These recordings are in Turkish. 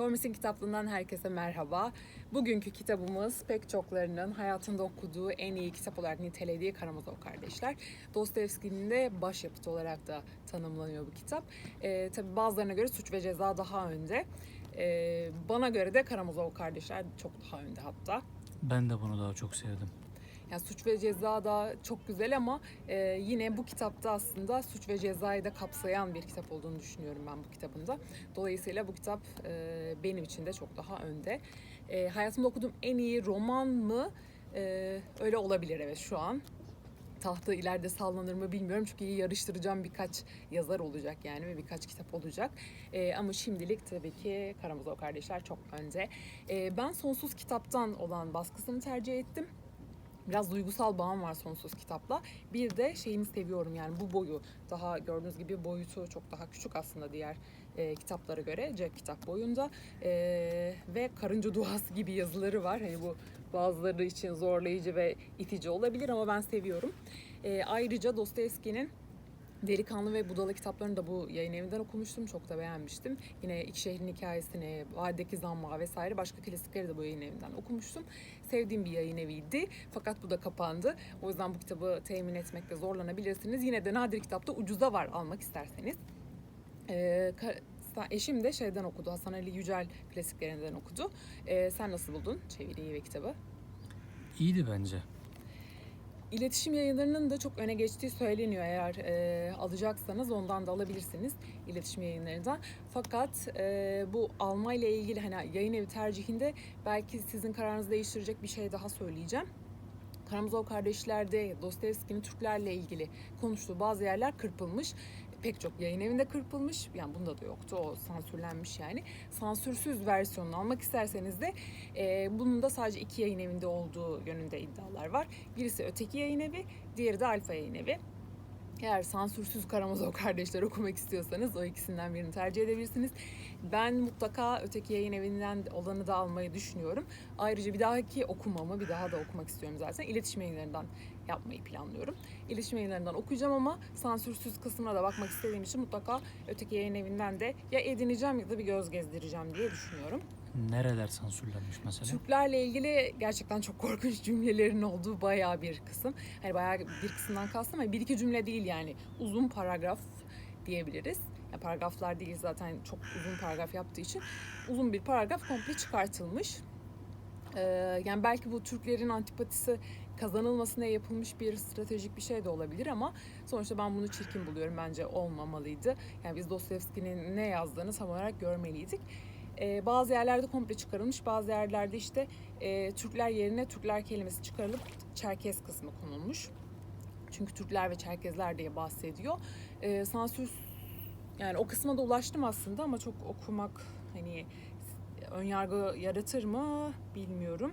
Tormis'in kitaplığından herkese merhaba. Bugünkü kitabımız pek çoklarının hayatında okuduğu en iyi kitap olarak nitelediği Karamazov Kardeşler. Dostoyevski'nin de başyapıtı olarak da tanımlanıyor bu kitap. Ee, tabii bazılarına göre Suç ve Ceza daha önde. Ee, bana göre de Karamazov Kardeşler çok daha önde hatta. Ben de bunu daha çok sevdim. Yani suç ve ceza da çok güzel ama e, yine bu kitapta aslında suç ve cezayı da kapsayan bir kitap olduğunu düşünüyorum ben bu kitabında. Dolayısıyla bu kitap e, benim için de çok daha önde. E, hayatımda okuduğum en iyi roman mı? E, öyle olabilir evet şu an. Tahtı ileride sallanır mı bilmiyorum çünkü yarıştıracağım birkaç yazar olacak yani ve birkaç kitap olacak. E, ama şimdilik tabii ki Karamazov kardeşler çok önde. E, ben Sonsuz Kitap'tan olan baskısını tercih ettim biraz duygusal bağım var sonsuz kitapla. Bir de şeyini seviyorum yani bu boyu daha gördüğünüz gibi boyutu çok daha küçük aslında diğer e, kitaplara göre cep kitap boyunda E, ve karınca duası gibi yazıları var. Hani bu bazıları için zorlayıcı ve itici olabilir ama ben seviyorum. E, ayrıca Dostoyevski'nin Delikanlı ve Budala kitaplarını da bu yayın evinden okumuştum. Çok da beğenmiştim. Yine İki Şehrin Hikayesini, Vadideki Zamma vesaire başka klasikleri de bu yayın evinden okumuştum. Sevdiğim bir yayın eviydi. Fakat bu da kapandı. O yüzden bu kitabı temin etmekte zorlanabilirsiniz. Yine de nadir kitapta ucuza var almak isterseniz. Ee, eşim de şeyden okudu. Hasan Ali Yücel klasiklerinden okudu. Ee, sen nasıl buldun çeviriyi ve kitabı? İyiydi bence. İletişim yayınlarının da çok öne geçtiği söyleniyor. Eğer e, alacaksanız ondan da alabilirsiniz iletişim yayınlarından. Fakat e, bu alma ile ilgili hani yayın evi tercihinde belki sizin kararınızı değiştirecek bir şey daha söyleyeceğim. Karamazov kardeşlerde Dostoyevski'nin Türklerle ilgili konuştuğu bazı yerler kırpılmış. Pek çok yayın evinde kırpılmış. Yani bunda da yoktu. O sansürlenmiş yani. Sansürsüz versiyonunu almak isterseniz de e, bunun da sadece iki yayın evinde olduğu yönünde iddialar var. Birisi öteki yayın evi, diğeri de Alfa yayın evi. Eğer sansürsüz Karamazov kardeşler okumak istiyorsanız o ikisinden birini tercih edebilirsiniz. Ben mutlaka öteki yayın evinden olanı da almayı düşünüyorum. Ayrıca bir dahaki okumamı bir daha da okumak istiyorum zaten. İletişim yayınlarından yapmayı planlıyorum. İletişim yayınlarından okuyacağım ama sansürsüz kısmına da bakmak istediğim için mutlaka öteki yayın evinden de ya edineceğim ya da bir göz gezdireceğim diye düşünüyorum. Nereler sansürlenmiş mesela? Türklerle ilgili gerçekten çok korkunç cümlelerin olduğu bayağı bir kısım. Hani bayağı bir kısımdan kastım ama bir iki cümle değil yani uzun paragraf diyebiliriz. Yani paragraflar değil zaten çok uzun paragraf yaptığı için uzun bir paragraf komple çıkartılmış. Ee, yani belki bu Türklerin antipatisi kazanılmasına yapılmış bir stratejik bir şey de olabilir ama sonuçta ben bunu çirkin buluyorum. Bence olmamalıydı. Yani biz Dostoyevski'nin ne yazdığını tam olarak görmeliydik. Ee, bazı yerlerde komple çıkarılmış, bazı yerlerde işte e, Türkler yerine Türkler kelimesi çıkarılıp Çerkez kısmı konulmuş. Çünkü Türkler ve Çerkezler diye bahsediyor. Ee, sansür yani o kısma da ulaştım aslında ama çok okumak hani ön yargı yaratır mı bilmiyorum.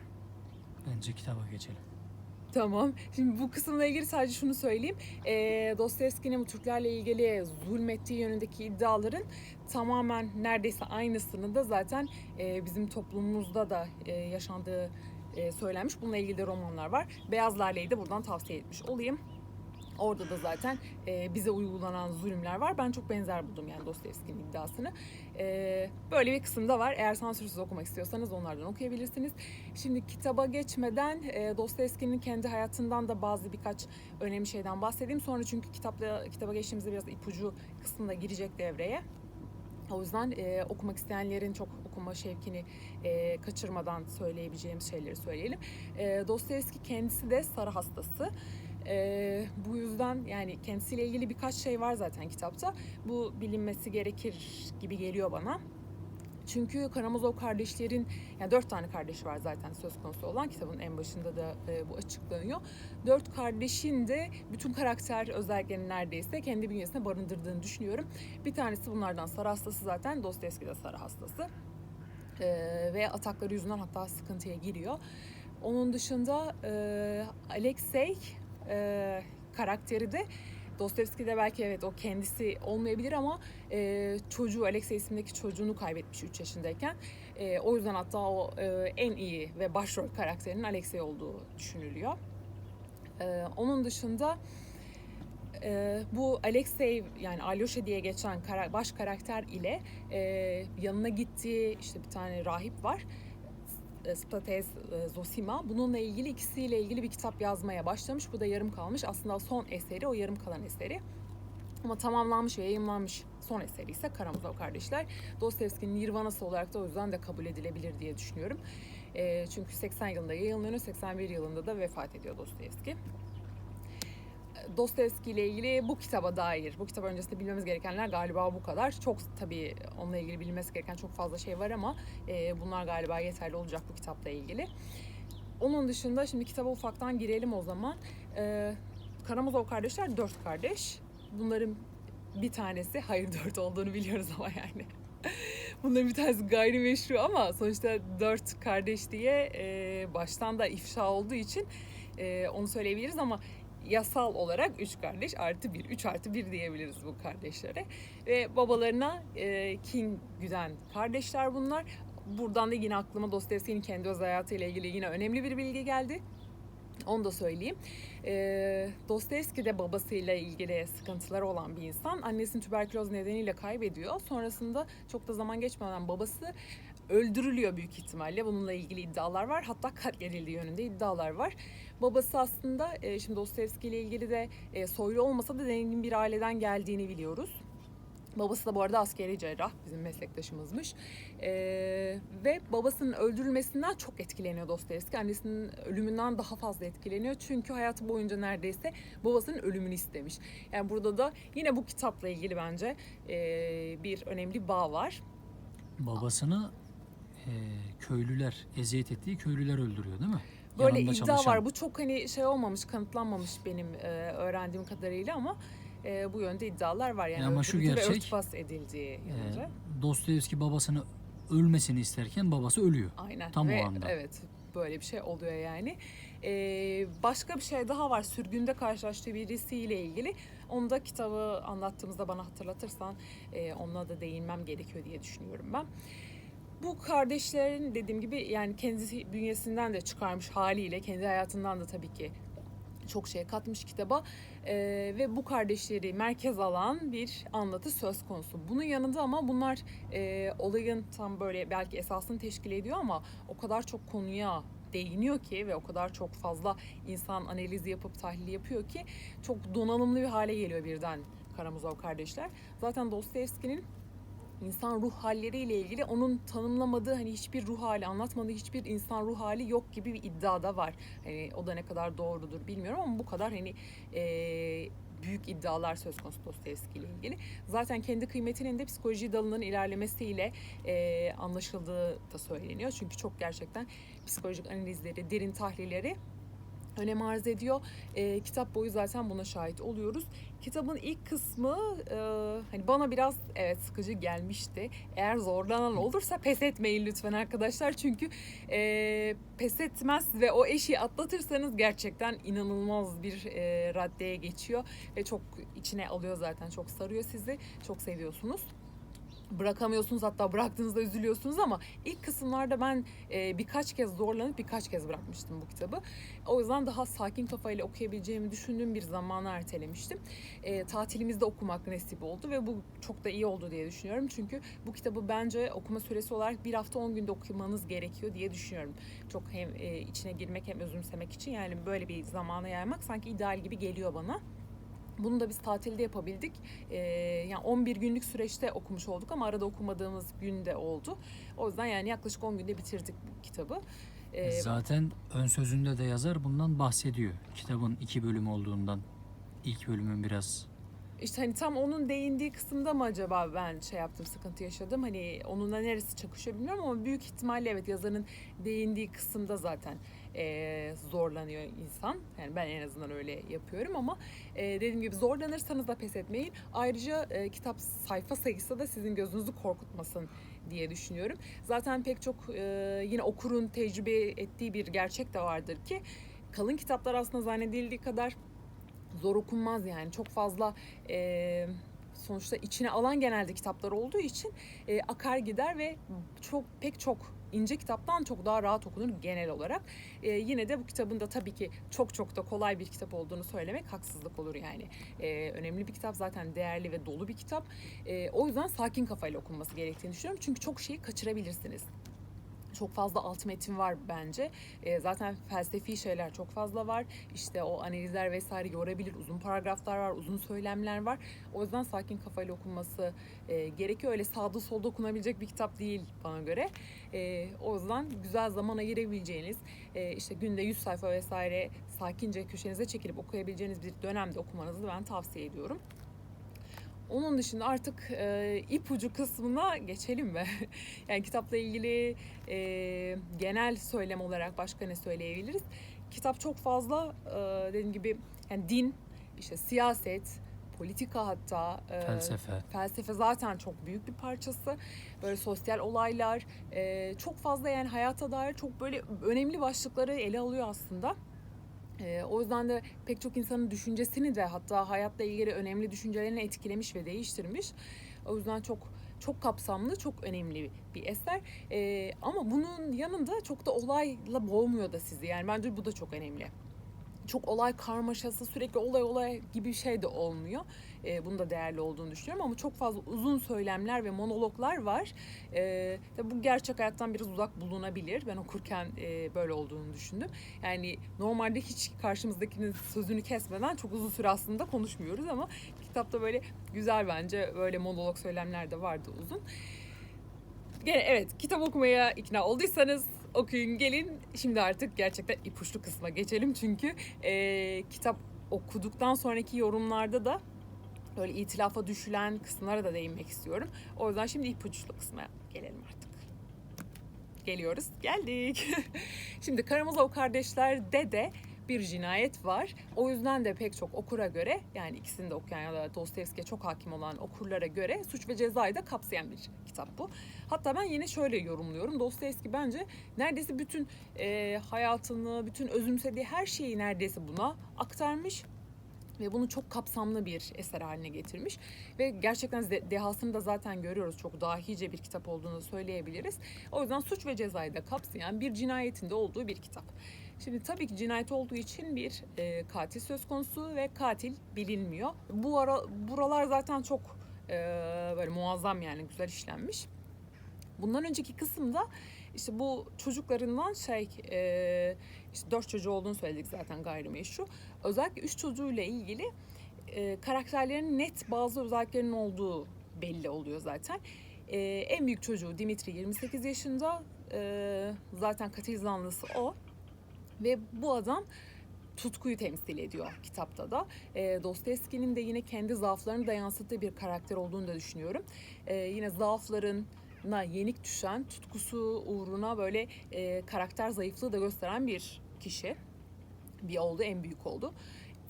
Bence kitaba geçelim. Tamam. Şimdi bu kısımla ilgili sadece şunu söyleyeyim. E, Dostoyevski'nin bu Türklerle ilgili zulmettiği yönündeki iddiaların tamamen neredeyse aynısını da zaten e, bizim toplumumuzda da e, yaşandığı e, söylenmiş. Bununla ilgili de romanlar var. Beyazlar'layı da buradan tavsiye etmiş olayım. Orada da zaten e, bize uygulanan zulümler var. Ben çok benzer buldum yani Dostoyevski'nin iddiasını. E, böyle bir kısımda var. Eğer sansürsüz okumak istiyorsanız onlardan okuyabilirsiniz. Şimdi kitaba geçmeden e, Dostoyevski'nin kendi hayatından da bazı birkaç önemli şeyden bahsedeyim. Sonra çünkü kitapla kitaba geçtiğimizde biraz ipucu kısmında girecek devreye. O yüzden e, okumak isteyenlerin çok okuma şevkini e, kaçırmadan söyleyebileceğimiz şeyleri söyleyelim. E, Dostoyevski kendisi de sarı hastası. E, bu yüzden yani kendisiyle ilgili birkaç şey var zaten kitapta. Bu bilinmesi gerekir gibi geliyor bana. Çünkü Karamazov kardeşlerin, yani dört tane kardeş var zaten söz konusu olan kitabın en başında da e, bu açıklanıyor. Dört kardeşin de bütün karakter özelliklerini neredeyse kendi bünyesine barındırdığını düşünüyorum. Bir tanesi bunlardan sarı hastası zaten, Dostoyevski de sarı hastası. E, ve atakları yüzünden hatta sıkıntıya giriyor. Onun dışında e, Alexey e, karakteri de Dostoyevski'de belki evet o kendisi olmayabilir ama e, çocuğu Alexey ismindeki çocuğunu kaybetmiş 3 yaşındayken. E, o yüzden hatta o e, en iyi ve başrol karakterinin Alexey olduğu düşünülüyor. E, onun dışında e, bu Alexey yani Alyosha diye geçen kara- baş karakter ile e, yanına gittiği işte bir tane rahip var. E, States e, Zosima. Bununla ilgili ikisiyle ilgili bir kitap yazmaya başlamış. Bu da yarım kalmış. Aslında son eseri o yarım kalan eseri. Ama tamamlanmış ve yayımlanmış son eseri ise Karamazov Kardeşler. Dostoyevski'nin Nirvanası olarak da o yüzden de kabul edilebilir diye düşünüyorum. E, çünkü 80 yılında yayınlanıyor, 81 yılında da vefat ediyor Dostoyevski. Dostoyevski ile ilgili bu kitaba dair, bu kitap öncesinde bilmemiz gerekenler galiba bu kadar. Çok tabii onunla ilgili bilmesi gereken çok fazla şey var ama e, bunlar galiba yeterli olacak bu kitapla ilgili. Onun dışında şimdi kitaba ufaktan girelim o zaman. E, Karamazov kardeşler dört kardeş. Bunların bir tanesi, hayır dört olduğunu biliyoruz ama yani. Bunların bir tanesi gayrimeşru ama sonuçta dört kardeş diye e, baştan da ifşa olduğu için e, onu söyleyebiliriz ama yasal olarak üç kardeş artı bir, üç artı bir diyebiliriz bu kardeşlere. Ve babalarına e, kin güden kardeşler bunlar. Buradan da yine aklıma Dostoyevski'nin kendi özel hayatıyla ilgili yine önemli bir bilgi geldi. Onu da söyleyeyim. E, Dostoyevski de babasıyla ilgili sıkıntıları olan bir insan. Annesini tüberküloz nedeniyle kaybediyor. Sonrasında çok da zaman geçmeden babası öldürülüyor büyük ihtimalle. Bununla ilgili iddialar var. Hatta katledildiği yönünde iddialar var. Babası aslında e, şimdi Dostoyevski ile ilgili de e, soylu olmasa da zengin bir aileden geldiğini biliyoruz. Babası da bu arada askeri cerrah, bizim meslektaşımızmış. E, ve babasının öldürülmesinden çok etkileniyor Dostoyevski. Annesinin ölümünden daha fazla etkileniyor. Çünkü hayatı boyunca neredeyse babasının ölümünü istemiş. Yani burada da yine bu kitapla ilgili bence e, bir önemli bağ var. Babasını e, köylüler, eziyet ettiği köylüler öldürüyor değil mi? Böyle Yanında iddia çalışan. var. Bu çok hani şey olmamış, kanıtlanmamış benim e, öğrendiğim kadarıyla ama e, bu yönde iddialar var. Yani Ya ama şu öldürüldüğü ve gerçek, örtbas edildiği E, yönünde. Dostoyevski babasını ölmesini isterken babası ölüyor. Aynen. tam o ve, anda. Evet, böyle bir şey oluyor yani. E, başka bir şey daha var. Sürgünde karşılaştığı birisiyle ilgili. Onu da kitabı anlattığımızda bana hatırlatırsan e, onunla da değinmem gerekiyor diye düşünüyorum ben. Bu kardeşlerin dediğim gibi yani kendi bünyesinden de çıkarmış haliyle kendi hayatından da tabii ki çok şey katmış kitaba Ee, ve bu kardeşleri merkez alan bir anlatı söz konusu. Bunun yanında ama bunlar e, olayın tam böyle belki esasını teşkil ediyor ama o kadar çok konuya değiniyor ki ve o kadar çok fazla insan analizi yapıp tahlil yapıyor ki çok donanımlı bir hale geliyor birden Karamazov kardeşler. Zaten Dostoyevski'nin insan ruh halleriyle ilgili onun tanımlamadığı hani hiçbir ruh hali anlatmadığı hiçbir insan ruh hali yok gibi bir iddia da var. Hani o da ne kadar doğrudur bilmiyorum ama bu kadar hani e, büyük iddialar söz konusu Dostoyevski ile ilgili. Zaten kendi kıymetinin de psikoloji dalının ilerlemesiyle e, anlaşıldığı da söyleniyor. Çünkü çok gerçekten psikolojik analizleri, derin tahlilleri önem arz ediyor. E, kitap boyu zaten buna şahit oluyoruz. Kitabın ilk kısmı e, hani bana biraz evet sıkıcı gelmişti. Eğer zorlanan olursa pes etmeyin lütfen arkadaşlar. Çünkü e, pes etmez ve o eşiği atlatırsanız gerçekten inanılmaz bir e, raddeye geçiyor. Ve çok içine alıyor zaten. Çok sarıyor sizi. Çok seviyorsunuz bırakamıyorsunuz hatta bıraktığınızda üzülüyorsunuz ama ilk kısımlarda ben e, birkaç kez zorlanıp birkaç kez bırakmıştım bu kitabı. O yüzden daha sakin kafayla okuyabileceğimi düşündüğüm bir zamanı ertelemiştim. E, tatilimizde okumak nasip oldu ve bu çok da iyi oldu diye düşünüyorum. Çünkü bu kitabı bence okuma süresi olarak bir hafta 10 günde okumanız gerekiyor diye düşünüyorum. Çok hem e, içine girmek hem özümsemek için yani böyle bir zamana yaymak sanki ideal gibi geliyor bana. Bunu da biz tatilde yapabildik. Ee, yani 11 günlük süreçte okumuş olduk ama arada okumadığımız gün de oldu. O yüzden yani yaklaşık 10 günde bitirdik bu kitabı. Ee, Zaten ön sözünde de yazar bundan bahsediyor. Kitabın iki bölüm olduğundan. İlk bölümün biraz İşte hani tam onun değindiği kısımda mı acaba ben şey yaptım, sıkıntı yaşadım? Hani onunla neresi çakışıyor bilmiyorum ama büyük ihtimalle evet yazarın değindiği kısımda zaten eee, zorlanıyor insan. Yani ben en azından öyle yapıyorum ama eee, dediğim gibi zorlanırsanız da pes etmeyin. Ayrıca eee, kitap sayfa sayısı da sizin gözünüzü korkutmasın diye düşünüyorum. Zaten pek çok eee, yine okurun tecrübe ettiği bir gerçek de vardır ki kalın kitaplar aslında zannedildiği kadar zor okunmaz yani çok fazla e, sonuçta içine alan genelde kitaplar olduğu için e, akar gider ve çok pek çok ince kitaptan çok daha rahat okunur genel olarak. E, yine de bu kitabın da tabii ki çok çok da kolay bir kitap olduğunu söylemek haksızlık olur yani. E, önemli bir kitap zaten değerli ve dolu bir kitap. E, o yüzden sakin kafayla okunması gerektiğini düşünüyorum. Çünkü çok şeyi kaçırabilirsiniz. Çok fazla alt metin var bence. E, zaten felsefi şeyler çok fazla var. İşte o analizler vesaire yorabilir. Uzun paragraflar var, uzun söylemler var. O yüzden sakin kafayla okunması e, gerekiyor. Öyle sağda solda okunabilecek bir kitap değil bana göre. E, o yüzden güzel zaman ayırabileceğiniz, e, işte günde 100 sayfa vesaire sakince köşenize çekilip okuyabileceğiniz bir dönemde okumanızı ben tavsiye ediyorum. Onun dışında artık e, ipucu kısmına geçelim mi? yani kitapla ilgili e, genel söylem olarak başka ne söyleyebiliriz? Kitap çok fazla e, dediğim gibi yani din, işte siyaset, politika hatta e, Felsefe. felsefe zaten çok büyük bir parçası. Böyle sosyal olaylar, e, çok fazla yani hayata dair çok böyle önemli başlıkları ele alıyor aslında. E, o yüzden de pek çok insanın düşüncesini de hatta hayatla ilgili önemli düşüncelerini etkilemiş ve değiştirmiş. O yüzden çok çok kapsamlı, çok önemli bir eser. E, ama bunun yanında çok da olayla boğmuyor da sizi. Yani bence bu da çok önemli çok olay karmaşası sürekli olay olay gibi bir şey de olmuyor. E, bunun da değerli olduğunu düşünüyorum ama çok fazla uzun söylemler ve monologlar var. E, bu gerçek hayattan biraz uzak bulunabilir. Ben okurken e, böyle olduğunu düşündüm. Yani normalde hiç karşımızdakinin sözünü kesmeden çok uzun süre aslında konuşmuyoruz ama kitapta böyle güzel bence böyle monolog söylemler de vardı uzun. Gene evet kitap okumaya ikna olduysanız okuyun gelin. Şimdi artık gerçekten ipuçlu kısma geçelim çünkü e, kitap okuduktan sonraki yorumlarda da böyle itilafa düşülen kısımlara da değinmek istiyorum. O yüzden şimdi ipuçlu kısma gelelim artık. Geliyoruz. Geldik. şimdi Karamazov kardeşlerde de bir cinayet var. O yüzden de pek çok okura göre yani ikisini de okuyan ya da Dostoyevski'ye çok hakim olan okurlara göre suç ve cezayı da kapsayan bir kitap bu. Hatta ben yine şöyle yorumluyorum. Dostoyevski bence neredeyse bütün e, hayatını, bütün özümsediği her şeyi neredeyse buna aktarmış ve bunu çok kapsamlı bir eser haline getirmiş ve gerçekten de- dehasını da zaten görüyoruz çok dahice bir kitap olduğunu söyleyebiliriz. O yüzden suç ve cezayı da kapsayan bir cinayetin de olduğu bir kitap. Şimdi tabii ki cinayet olduğu için bir e, katil söz konusu ve katil bilinmiyor. Bu ara buralar zaten çok e, böyle muazzam yani güzel işlenmiş. Bundan önceki kısımda işte bu çocuklarından şey e, işte dört çocuğu olduğunu söyledik zaten gayrimeşru. Özellikle üç çocuğuyla ilgili e, karakterlerin net bazı özelliklerinin olduğu belli oluyor zaten. E, en büyük çocuğu Dimitri 28 yaşında e, zaten katil zanlısı o ve bu adam tutkuyu temsil ediyor kitapta da. E, Dostoyevski'nin de yine kendi zaaflarını da yansıttığı bir karakter olduğunu da düşünüyorum. E, yine zaaflarına yenik düşen, tutkusu uğruna böyle e, karakter zayıflığı da gösteren bir kişi. Bir oldu, en büyük oldu.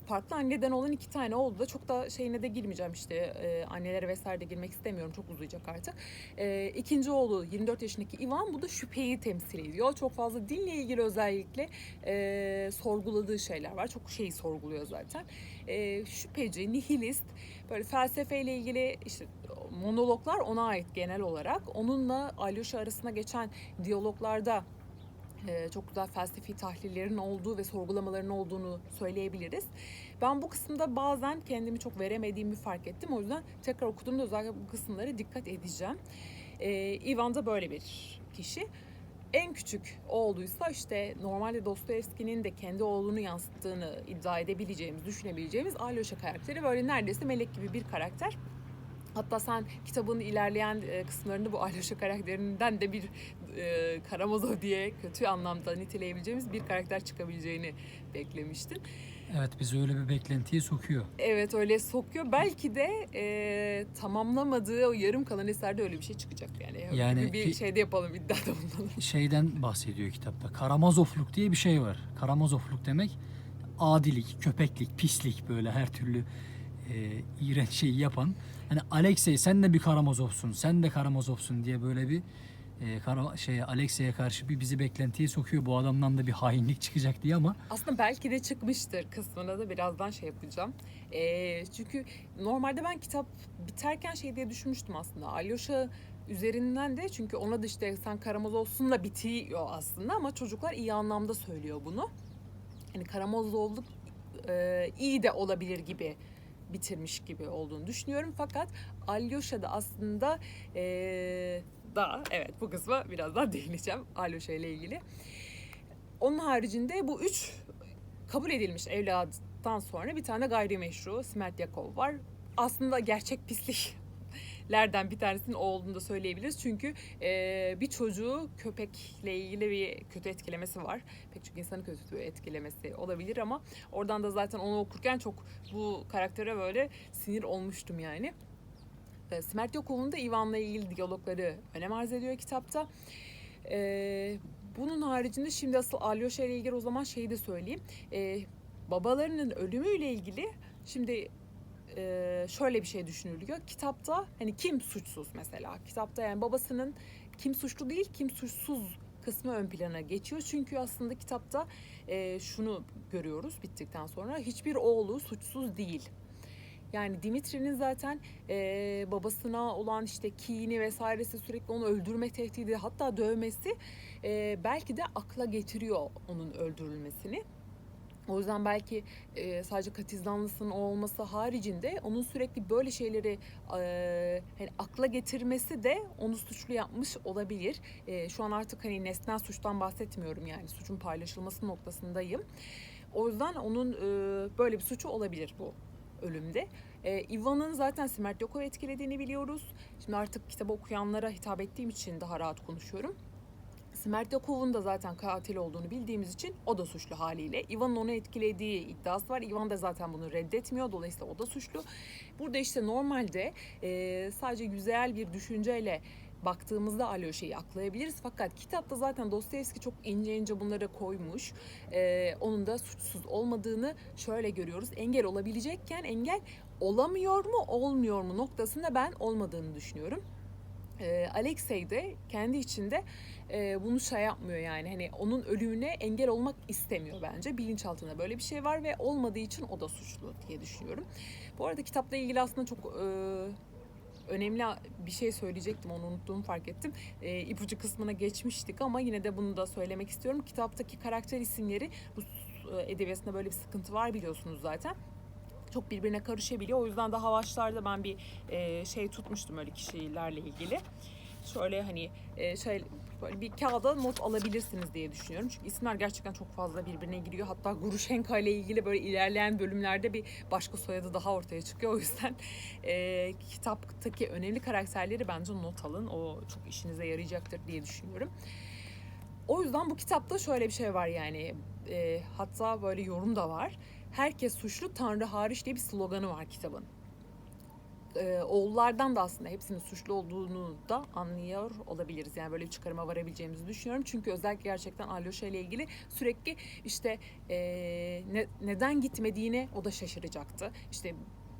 Farklı anneden olan iki tane oldu da çok da şeyine de girmeyeceğim işte e, annelere vesaire de girmek istemiyorum çok uzayacak artık. E, ikinci oğlu 24 yaşındaki Ivan bu da şüpheyi temsil ediyor. Çok fazla dinle ilgili özellikle e, sorguladığı şeyler var. Çok şeyi sorguluyor zaten. E, şüpheci, nihilist, böyle felsefeyle ilgili işte monologlar ona ait genel olarak. Onunla Alyosha arasında geçen diyaloglarda çok güzel felsefi tahlillerin olduğu ve sorgulamaların olduğunu söyleyebiliriz. Ben bu kısımda bazen kendimi çok veremediğimi fark ettim. O yüzden tekrar okuduğumda özellikle bu kısımlara dikkat edeceğim. E, Ivan da böyle bir kişi. En küçük oğluysa işte normalde Dostoyevski'nin de kendi oğlunu yansıttığını iddia edebileceğimiz, düşünebileceğimiz Alyosha karakteri böyle neredeyse melek gibi bir karakter. Hatta sen kitabın ilerleyen e, kısımlarında bu Alyosha karakterinden de bir e, Karamazov diye kötü anlamda niteleyebileceğimiz bir karakter çıkabileceğini beklemiştin. Evet bizi öyle bir beklentiye sokuyor. Evet öyle sokuyor. Belki de e, tamamlamadığı o yarım kalan eserde öyle bir şey çıkacak yani. Yani bir, bir ki- şeyde yapalım iddiada bulunalım. Şeyden bahsediyor kitapta. Karamazofluk diye bir şey var. Karamazofluk demek adilik, köpeklik, pislik böyle her türlü e, iğrenç şeyi yapan. Hani Alexey sen de bir Karamazovsun, sen de Karamazovsun diye böyle bir e, Kara, şey Alexey'e karşı bir bizi beklentiye sokuyor. Bu adamdan da bir hainlik çıkacak diye ama Aslında belki de çıkmıştır kısmına da birazdan şey yapacağım. Ee, çünkü normalde ben kitap biterken şey diye düşünmüştüm aslında. Alyosha üzerinden de çünkü ona da işte sen Karamazov'sunla bitiyor aslında ama çocuklar iyi anlamda söylüyor bunu. Hani Karamazov'luk e, iyi de olabilir gibi bitirmiş gibi olduğunu düşünüyorum. Fakat Alyosha da aslında e, daha evet bu kısma birazdan değineceğim Alyosha ile ilgili. Onun haricinde bu üç kabul edilmiş evlattan sonra bir tane gayrimeşru Smerdyakov var. Aslında gerçek pisliklerden bir tanesinin o olduğunu da söyleyebiliriz. Çünkü e, bir çocuğu köpekle ilgili bir kötü etkilemesi var. Pek çok insanı kötü etkilemesi olabilir ama oradan da zaten onu okurken çok bu karaktere böyle sinir olmuştum yani. E, Smertyakov'un da Ivan'la ilgili diyalogları önem arz ediyor kitapta. E, bunun haricinde şimdi asıl Alyosha ile ilgili o zaman şeyi de söyleyeyim. E, babalarının ölümüyle ilgili şimdi e, şöyle bir şey düşünülüyor. Kitapta hani kim suçsuz mesela? Kitapta yani babasının kim suçlu değil kim suçsuz kısmı ön plana geçiyor. Çünkü aslında kitapta e, şunu görüyoruz bittikten sonra hiçbir oğlu suçsuz değil. Yani Dimitri'nin zaten e, babasına olan işte kini vesairesi sürekli onu öldürme tehdidi hatta dövmesi e, belki de akla getiriyor onun öldürülmesini. O yüzden belki e, sadece katizdanlısının o olması haricinde onun sürekli böyle şeyleri e, hani akla getirmesi de onu suçlu yapmış olabilir. E, şu an artık hani nesnel suçtan bahsetmiyorum yani suçun paylaşılması noktasındayım. O yüzden onun e, böyle bir suçu olabilir bu ölümde. E, Ivan'ın zaten Smertyakov'u etkilediğini biliyoruz. Şimdi artık kitabı okuyanlara hitap ettiğim için daha rahat konuşuyorum. Smertyakov'un da zaten katil olduğunu bildiğimiz için o da suçlu haliyle. Ivan'ın onu etkilediği iddiası var. Ivan da zaten bunu reddetmiyor. Dolayısıyla o da suçlu. Burada işte normalde e, sadece güzel bir düşünceyle baktığımızda Alyosha'yı aklayabiliriz. Fakat kitapta zaten Dostoyevski çok ince ince bunları koymuş. E, onun da suçsuz olmadığını şöyle görüyoruz. Engel olabilecekken engel olamıyor mu olmuyor mu noktasında ben olmadığını düşünüyorum. E, Alexey de kendi içinde e, bunu şey yapmıyor yani hani onun ölümüne engel olmak istemiyor bence. Bilinçaltında böyle bir şey var ve olmadığı için o da suçlu diye düşünüyorum. Bu arada kitapla ilgili aslında çok e, önemli bir şey söyleyecektim onu unuttuğumu fark ettim. E, ipucu kısmına geçmiştik ama yine de bunu da söylemek istiyorum. Kitaptaki karakter isimleri Rus e, edebiyatında böyle bir sıkıntı var biliyorsunuz zaten çok birbirine karışabiliyor. O yüzden de havaçlarda ben bir e, şey tutmuştum öyle kişilerle ilgili. Şöyle hani e, şey böyle bir kağıda not alabilirsiniz diye düşünüyorum. Çünkü isimler gerçekten çok fazla birbirine giriyor. Hatta Grushenka ile ilgili böyle ilerleyen bölümlerde bir başka soyadı daha ortaya çıkıyor. O yüzden e, kitaptaki önemli karakterleri bence not alın. O çok işinize yarayacaktır diye düşünüyorum. O yüzden bu kitapta şöyle bir şey var yani e, hatta böyle yorum da var. Herkes suçlu Tanrı hariç diye bir sloganı var kitabın. Ee, oğullardan da aslında hepsinin suçlu olduğunu da anlıyor olabiliriz. Yani böyle bir çıkarıma varabileceğimizi düşünüyorum. Çünkü özellikle gerçekten Alyosha ile ilgili sürekli işte e, ne, neden gitmediğine o da şaşıracaktı. İşte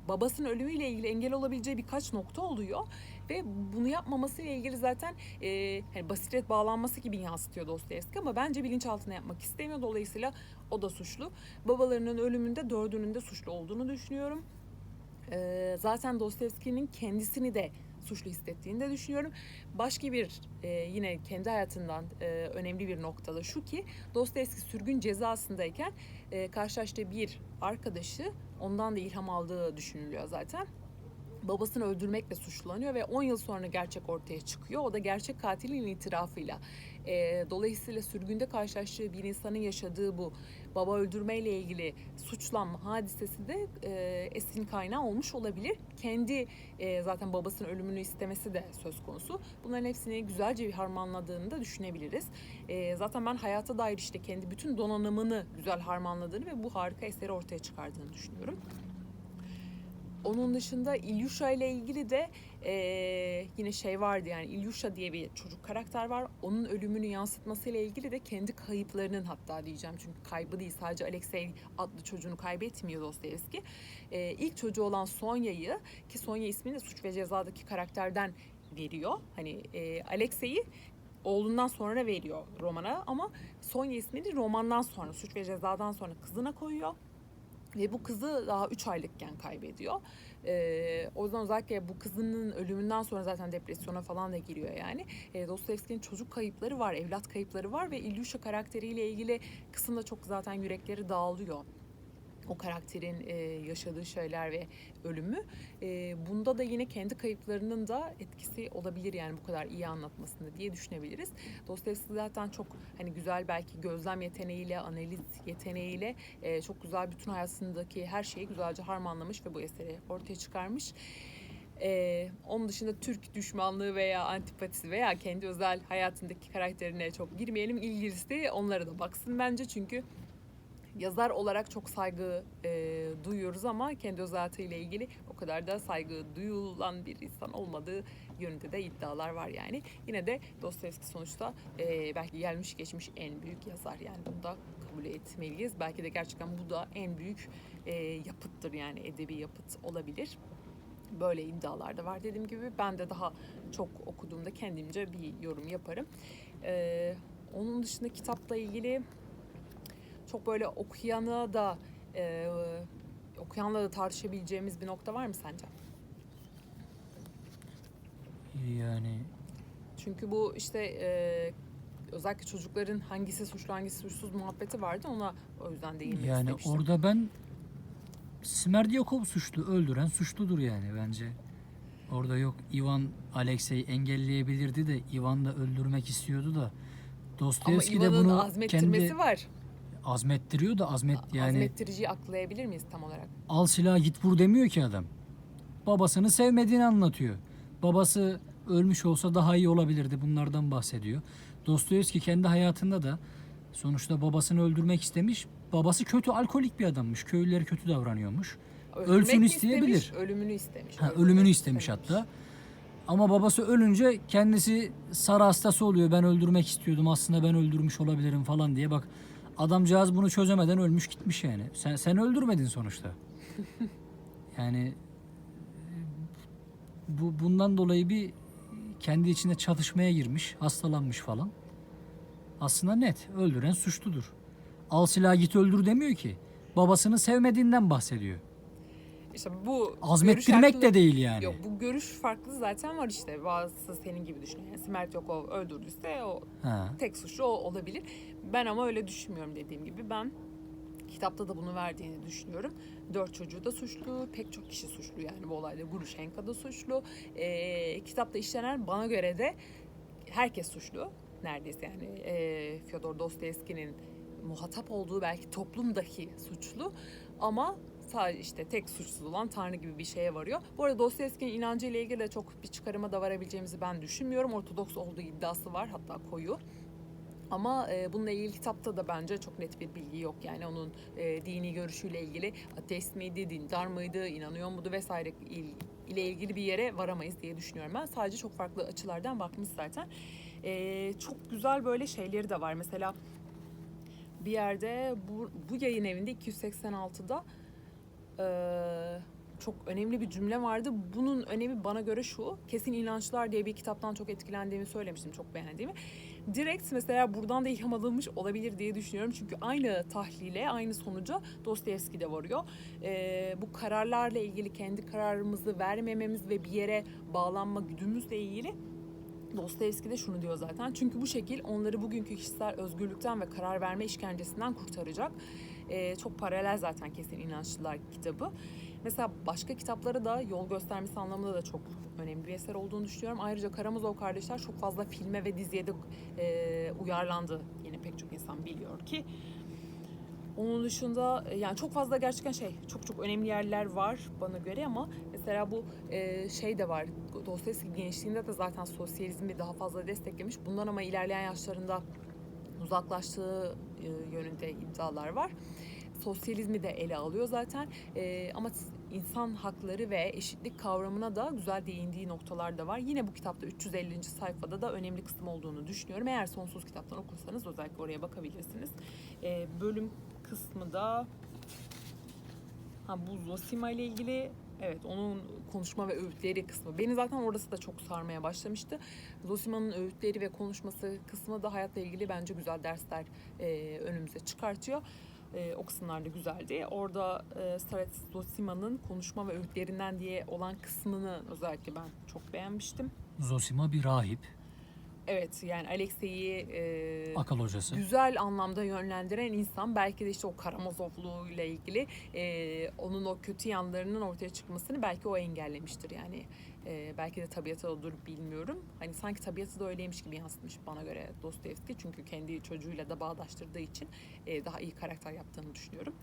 babasının ölümüyle ilgili engel olabileceği birkaç nokta oluyor ve bunu yapmaması ile ilgili zaten e, hani basiret bağlanması gibi yansıtıyor Dostoyevski ama bence bilinçaltına yapmak istemiyor. Dolayısıyla o da suçlu. Babalarının ölümünde dördünün de suçlu olduğunu düşünüyorum. E, zaten Dostoyevski'nin kendisini de suçlu hissettiğini de düşünüyorum. Başka bir e, yine kendi hayatından e, önemli bir noktada şu ki Dostoyevski sürgün cezasındayken e, karşılaştığı bir arkadaşı ondan da ilham aldığı düşünülüyor zaten babasını öldürmekle suçlanıyor ve 10 yıl sonra gerçek ortaya çıkıyor. O da gerçek katilin itirafıyla. E, dolayısıyla sürgünde karşılaştığı bir insanın yaşadığı bu baba öldürmeyle ilgili suçlanma hadisesi de e, esin kaynağı olmuş olabilir. Kendi e, zaten babasının ölümünü istemesi de söz konusu. Bunların hepsini güzelce bir harmanladığını da düşünebiliriz. E, zaten ben hayata dair işte kendi bütün donanımını güzel harmanladığını ve bu harika eseri ortaya çıkardığını düşünüyorum. Onun dışında İlyusha ile ilgili de e, yine şey vardı yani İlyusha diye bir çocuk karakter var. Onun ölümünü yansıtması ile ilgili de kendi kayıplarının hatta diyeceğim çünkü kaybı değil sadece Alexey adlı çocuğunu kaybetmiyor Dostoyevski. E, ilk çocuğu olan Sonya'yı ki Sonya ismini de Suç ve Ceza'daki karakterden veriyor. Hani e, Alexey'i oğlundan sonra veriyor romana ama Sonya ismini romandan sonra suç ve cezadan sonra kızına koyuyor. Ve bu kızı daha 3 aylıkken kaybediyor. Ee, o yüzden özellikle bu kızının ölümünden sonra zaten depresyona falan da giriyor yani. Ee, Dostoyevski'nin çocuk kayıpları var, evlat kayıpları var ve İlyusha karakteriyle ilgili kısımda çok zaten yürekleri dağılıyor. O karakterin e, yaşadığı şeyler ve ölümü. E, bunda da yine kendi kayıplarının da etkisi olabilir yani bu kadar iyi anlatmasında diye düşünebiliriz. Dostoyevski zaten çok hani güzel belki gözlem yeteneğiyle, analiz yeteneğiyle e, çok güzel bütün hayatındaki her şeyi güzelce harmanlamış ve bu eseri ortaya çıkarmış. Ee, onun dışında Türk düşmanlığı veya antipatisi veya kendi özel hayatındaki karakterine çok girmeyelim. İlgilisi onlara da baksın bence çünkü yazar olarak çok saygı e, duyuyoruz ama kendi hayatıyla ilgili o kadar da saygı duyulan bir insan olmadığı yönünde de iddialar var yani. Yine de Dostoyevski sonuçta e, belki gelmiş geçmiş en büyük yazar yani bunu da kabul etmeliyiz. Belki de gerçekten bu da en büyük e, yapıttır yani edebi yapıt olabilir. Böyle iddialar da var dediğim gibi. Ben de daha çok okuduğumda kendimce bir yorum yaparım. E, onun dışında kitapla ilgili çok böyle okuyana da e, okuyanla da tartışabileceğimiz bir nokta var mı sence? Yani Çünkü bu işte e, özellikle çocukların hangisi suçlu hangisi suçsuz muhabbeti vardı ona o yüzden değinmek yani istemiştim. orada ben Smerdyakov suçlu, öldüren suçludur yani bence. Orada yok Ivan Alexey engelleyebilirdi de Ivan da öldürmek istiyordu da Dostoyevski de bunu azmettirmesi kendi var. Azmettiriyor da azmet yani Azmettiriciyi aklayabilir miyiz tam olarak? al silahı git vur demiyor ki adam. Babasını sevmediğini anlatıyor. Babası ölmüş olsa daha iyi olabilirdi bunlardan bahsediyor. Dostoyevski kendi hayatında da sonuçta babasını öldürmek istemiş. Babası kötü alkolik bir adammış. Köylüleri kötü davranıyormuş. Öldürmek Ölsün mi isteyebilir. istemiş, ölümünü istemiş. Ha, Öldürmek ölümünü istemiş hatta. Ama babası ölünce kendisi sarı hastası oluyor. Ben öldürmek istiyordum. Aslında ben öldürmüş olabilirim falan diye. Bak adamcağız bunu çözemeden ölmüş gitmiş yani. Sen sen öldürmedin sonuçta. yani e, bu bundan dolayı bir kendi içinde çatışmaya girmiş, hastalanmış falan. Aslında net öldüren suçludur. Al silahı git öldür demiyor ki. Babasını sevmediğinden bahsediyor. İşte bu Azmettirmek görüş de farklı- değil yani. Yok bu görüş farklı zaten var işte. Bazısı senin gibi düşünüyor. Yani Smerdyakov öldürdüyse o Ha. tek suçlu o olabilir. Ben ama öyle düşünmüyorum dediğim gibi. Ben kitapta da bunu verdiğini düşünüyorum. Dört çocuğu da suçlu, pek çok kişi suçlu yani bu olayda. Grushenka da suçlu. Ee, kitapta işlenen bana göre de herkes suçlu. Neredeyse yani e, Fyodor Dostoyevski'nin muhatap olduğu belki toplum dahi suçlu. Ama sadece işte tek suçsuz olan Tanrı gibi bir şeye varıyor. Bu arada Dostoyevski'nin inancı ile ilgili de çok bir çıkarıma da varabileceğimizi ben düşünmüyorum. Ortodoks olduğu iddiası var hatta koyu. Ama e, bununla ilgili kitapta da bence çok net bir bilgi yok. Yani onun e, dini görüşüyle ilgili ateist miydi, dindar mıydı, inanıyor muydu vesaire il- ile ilgili bir yere varamayız diye düşünüyorum ben. Sadece çok farklı açılardan bakmış zaten. E, çok güzel böyle şeyleri de var. Mesela bir yerde bu, bu yayın evinde 286'da e, çok önemli bir cümle vardı. Bunun önemi bana göre şu. Kesin İnançlar diye bir kitaptan çok etkilendiğimi söylemiştim. Çok beğendiğimi. Direkt mesela buradan da ilham alınmış olabilir diye düşünüyorum. Çünkü aynı tahlile, aynı sonuca Dostoyevski de varıyor. E, bu kararlarla ilgili kendi kararımızı vermememiz ve bir yere bağlanma güdümüzle ilgili Dostoyevski de şunu diyor zaten. Çünkü bu şekil onları bugünkü kişisel özgürlükten ve karar verme işkencesinden kurtaracak. Ee, çok paralel zaten kesin inançlılar kitabı. Mesela başka kitapları da yol göstermesi anlamında da çok önemli bir eser olduğunu düşünüyorum. Ayrıca Karamazov kardeşler çok fazla filme ve diziye de e, uyarlandı. Yine pek çok insan biliyor ki. Onun dışında e, yani çok fazla gerçekten şey çok çok önemli yerler var bana göre ama mesela bu e, şey de var. Dostoyevski gençliğinde de zaten sosyalizmi daha fazla desteklemiş. Bundan ama ilerleyen yaşlarında uzaklaştığı e, yönünde iddialar var. Sosyalizmi de ele alıyor zaten E, ama insan hakları ve eşitlik kavramına da güzel değindiği noktalar da var. Yine bu kitapta 350. sayfada da önemli kısım olduğunu düşünüyorum. Eğer sonsuz kitaptan okursanız özellikle oraya bakabilirsiniz. E, bölüm kısmı da ha, bu Zosima ile ilgili Evet onun konuşma ve öğütleri kısmı. Beni zaten orası da çok sarmaya başlamıştı. Zosima'nın öğütleri ve konuşması kısmı da hayatla ilgili bence güzel dersler e, önümüze çıkartıyor. E, o kısımlar da güzeldi. Orada e, Staret Zosima'nın konuşma ve öğütlerinden diye olan kısmını özellikle ben çok beğenmiştim. Zosima bir rahip, Evet yani Alexey'i e, akıl hocası. güzel anlamda yönlendiren insan belki de işte o Karamazovluğu ile ilgili e, onun o kötü yanlarının ortaya çıkmasını belki o engellemiştir yani E, belki de tabiatı odur bilmiyorum hani sanki tabiatı da öyleymiş gibi yansıtmış bana göre Dostoyevski çünkü kendi çocuğuyla da bağdaştırdığı için e, daha iyi karakter yaptığını düşünüyorum.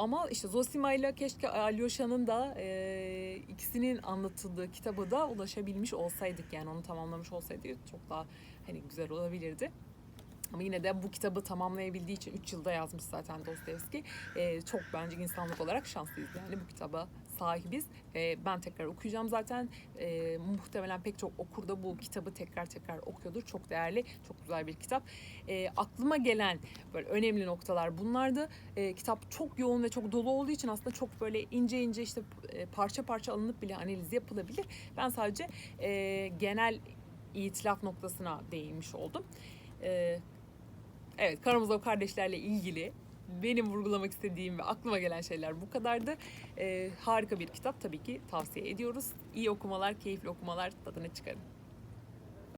Ama işte Zosima ile keşke Alyosha'nın da e, ikisinin anlatıldığı kitaba da ulaşabilmiş olsaydık yani onu tamamlamış olsaydı çok daha hani güzel olabilirdi. Ama yine de bu kitabı tamamlayabildiği için 3 yılda yazmış zaten Dostoyevski. Ee, çok bence insanlık olarak şanslıyız yani bu kitaba sahibiz. Ee, ben tekrar okuyacağım zaten. Ee, muhtemelen pek çok okur da bu kitabı tekrar tekrar okuyordur. Çok değerli, çok güzel bir kitap. Ee, aklıma gelen böyle önemli noktalar bunlardı. Ee, kitap çok yoğun ve çok dolu olduğu için aslında çok böyle ince ince işte e, parça parça alınıp bile analiz yapılabilir. Ben sadece e, genel itilaf noktasına değinmiş oldum. Ee, evet Karamazov kardeşlerle ilgili benim vurgulamak istediğim ve aklıma gelen şeyler bu kadardı. Ee, harika bir kitap tabii ki tavsiye ediyoruz. İyi okumalar, keyifli okumalar tadını çıkarın.